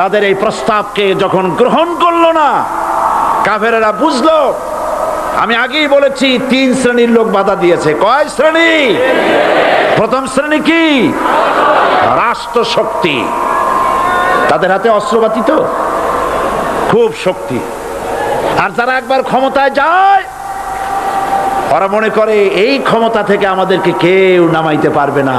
তাদের এই প্রস্তাবকে যখন গ্রহণ করল না, কাফেরেরা বুঝলো, আমি আগেই বলেছি, তিন শ্রেণির লোক বাধা দিয়েছে। কয় শ্রেণি? প্রথম শ্রেণি কি? রাষ্ট্র শক্তি তাদের হাতে অস্ত্রপাতি তো? খুব শক্তি। আর যারা একবার ক্ষমতায় যায়, ওরা মনে করে, এই ক্ষমতা থেকে আমাদেরকে কেউ নামাইতে পারবে না।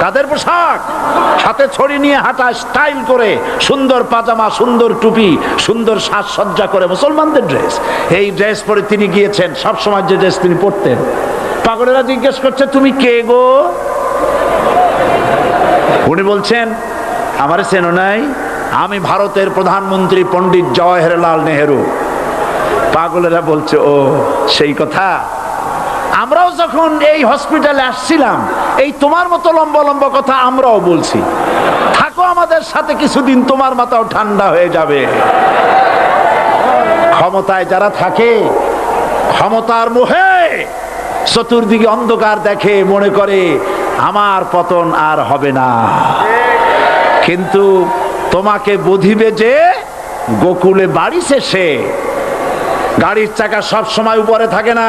কাদের পোশাক। হাতে ছড়ি নিয়ে হাঁটা স্টাইল করে, সুন্দর পাজামা, সুন্দর টুপি, সুন্দর সাজসজ্জা করে মুসলমানদের ড্রেস এই ড্রেস পরে তিনি গিয়েছেন সব সময় যে ড্রেস তিনি পরতেন। পাগলেরা জিজ্ঞেস করছে, তুমি কে গো? উনি বলছেন, আমার চেনো নাই, আমি ভারতের প্রধানমন্ত্রী পণ্ডিত জওয়াহরলাল নেহেরু। পাগলেরা বলছে, ও, সেই কথা? আমরাও যখন এই হসপিটালে আসছিলাম, এই তোমার মতো লম্বা লম্বা কথা আমরাও বলছি। থাকো আমাদের সাথে, কিছুদিন তোমার মাথাও ঠান্ডা হয়ে যাবে। ক্ষমতায় যারা থাকে, ক্ষমতার মোহে চতুর্দিকে অন্ধকার দেখে মনে করে, আমার পতন আর হবে না। কিন্তু তোমাকে বুঝিবে যে, গোকুলে বাড়ি শেষে গাড়ির চাকা সব সময় উপরে থাকে না।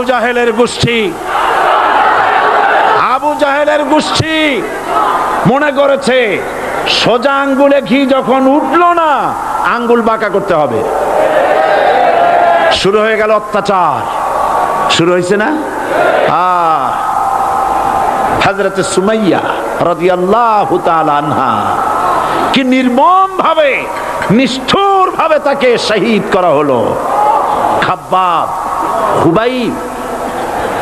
আবু জাহেলের গোষ্ঠী। আবু জাহেলের গোষ্ঠী মনে করেছে, সোজা আঙ্গুলে ঘি যখন উঠল না, আঙ্গুল বাঁকা করতে হবে। শুরু হয়ে গেল অত্যাচার। শুরু হয়েছে না? হাজরতে সুমাইয়া রাদিয়াল্লাহু তাআলা আনহা কি নির্মম ভাবে নিষ্ঠুর ভাবে তাকে শহীদ করা হলো। খাব্বাব, হুবাইব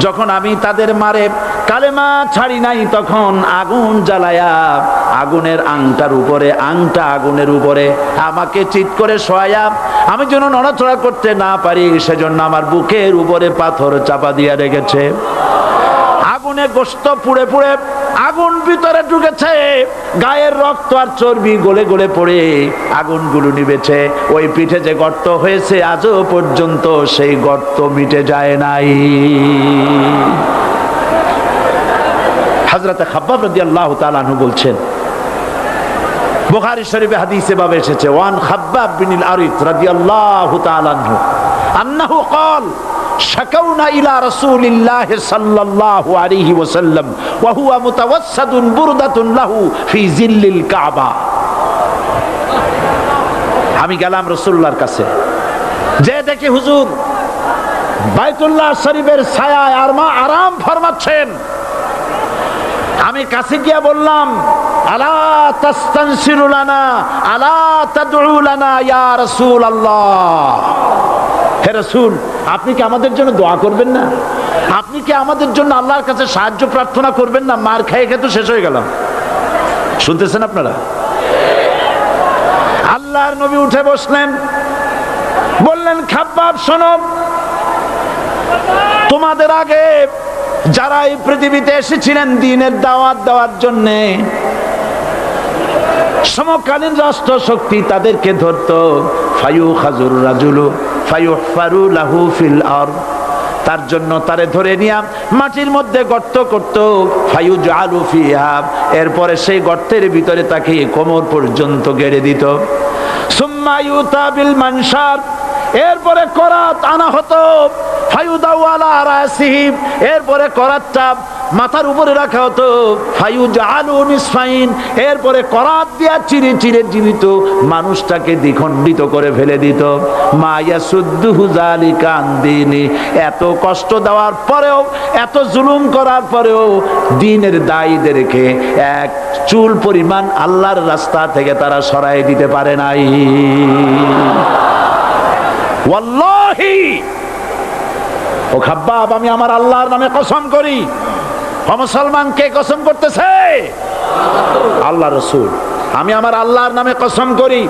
যখন আমি তাদের মারে কালেমা ছাড়ি নাই, তখন আগুন জ্বালায়া আগুনের আংটার উপরে, আংটা আগুনের উপরে আমাকে চিৎ করে শোয়া আমি যেন নড়াচড়া করতে না পারি, সেজন্য আমার বুকের উপরে পাথর চাপা দিয়া রেখেছে। আগুনে গোস্ত পুড়ে পুড়ে আগুন ভিতরে ঢুকেছে। গায়ের রক্ত আর চর্বি গলে গলে পড়ে। আগুনগুলো নিবেছে ওই পিঠে যে গর্ত হয়েছে, আজও পর্যন্ত সেই গর্ত মিটে যায় নাই। হাজরাতে খাব্বাব রদি আল্লাহ তালু বলছেন, বোখারি শরীফে হাদিসে ভাবে এসেছে, ওয়ান খাব্বাব বিনিল আরিফ রাদি আল্লাহ তালু আন্নাহু কল শাকাউনা ইলা রাসূলিল্লাহ সাল্লাল্লাহু আলাইহি ওয়াসাল্লাম, ওয়া হুয়া মুতাওয়াসসাদুন বুরদাতুন কাবা। আমি গেলাম রসুল্লার কাছে। যে দেখি হুজুর, বাইতুল্লাহ শরীফের ছায়ায় আর মা আরাম ফরমাচ্ছেন। আমি কাছে গিয়া বললাম, আলা তাস্তানসিরুলানা আলা তাদউলানা রসুল আল্লাহ হে রাসূল, আপনি কি আমাদের জন্য দোয়া করবেন না? আপনি কি আমাদের জন্য আল্লাহর কাছে সাহায্য প্রার্থনা করবেন না? মার খেয়ে খেয়ে তো শেষ হয়ে গেল শুনতেছেন আপনারা? আল্লাহর নবী উঠে বসলেন। বললেন, খাব্বাব, শোনো, তোমাদের আগে যারা এই পৃথিবীতে এসেছিলেন, দিনের দাওয়াত দেওয়ার জন্যে সমকালীন রাষ্ট্র শক্তি তাদেরকে ধরতো। ফায়ু খাজুর রাজুলু ফায়ু ফারু লাহু ফিল আর। তার জন্য তারে ধরে নিয়া মাটির মধ্যে গর্ত করত। ফায়ু জালু ফিহা, এরপরে সেই গর্তের ভিতরে তাকে কোমর পর্যন্ত গেড়ে দিত। সুম্মা ইউতা বিল মানসার, এরপরে করাত আনা হতো। ফায়ুদাওয়ালা রাসিহিম, এরপরে করাতটা মাথার উপরে রাখা হতো ফায়ুজ আলু এরপরে করাত দিয়া চিরে চিরে জীবিত মানুষটাকে দ্বিখণ্ডিত করে ফেলে দিত। মায়া আনদিনি। এত কষ্ট দেওয়ার পরেও, এত জুলুম করার পরেও দিনের দায়ীদেরকে এক চুল পরিমাণ আল্লাহর রাস্তা থেকে তারা সরাই দিতে পারে নাই। ও খাব্বাব, আমি আমার আল্লাহর নামে কসম করি। মুসলমান, কে কসম করতেছে? আল্লাহ রসুল। আমি আমার আল্লাহর নামে কসম করি।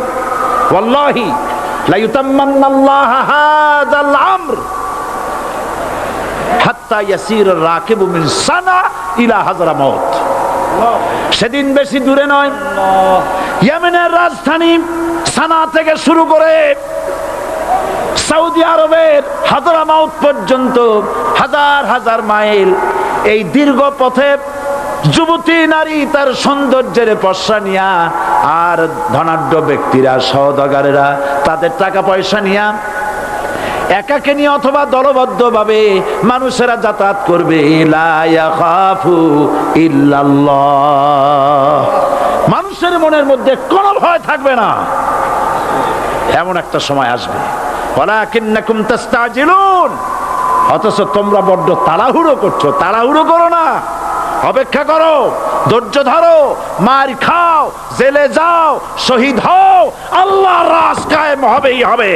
ইলা সেদিন বেশি দূরে নয়। ইয়েমেনের রাজধানী সানা থেকে শুরু করে সৌদি আরবের হাজারামাউত পর্যন্ত হাজার হাজার মাইল এই দীর্ঘ পথে যুবতী নারী তার সৌন্দর্যের পশা নিয়া আর ধনাঢ্য ব্যক্তিরা সহদগারেরা তাদের টাকা পয়সা নিয়া একাকে নিয়ে অথবা দলবদ্ধ ভাবে মানুষেরা যাতায়াত করবে। মানুষের মনের মধ্যে কোনো ভয় থাকবে না। এমন একটা সময় আসবে। ওয়ালাকিন্নাকুম তাস্তাজিলুন। অথচ তোমরা বড্ড তাড়াহুড়ো করছ, তাড়াহুড়ো করো না। অপেক্ষা করো, ধৈর্য ধরো, মার খাও, জেলে যাও, শহীদ হও আল্লাহ রাস কায়েম হবেই হবে।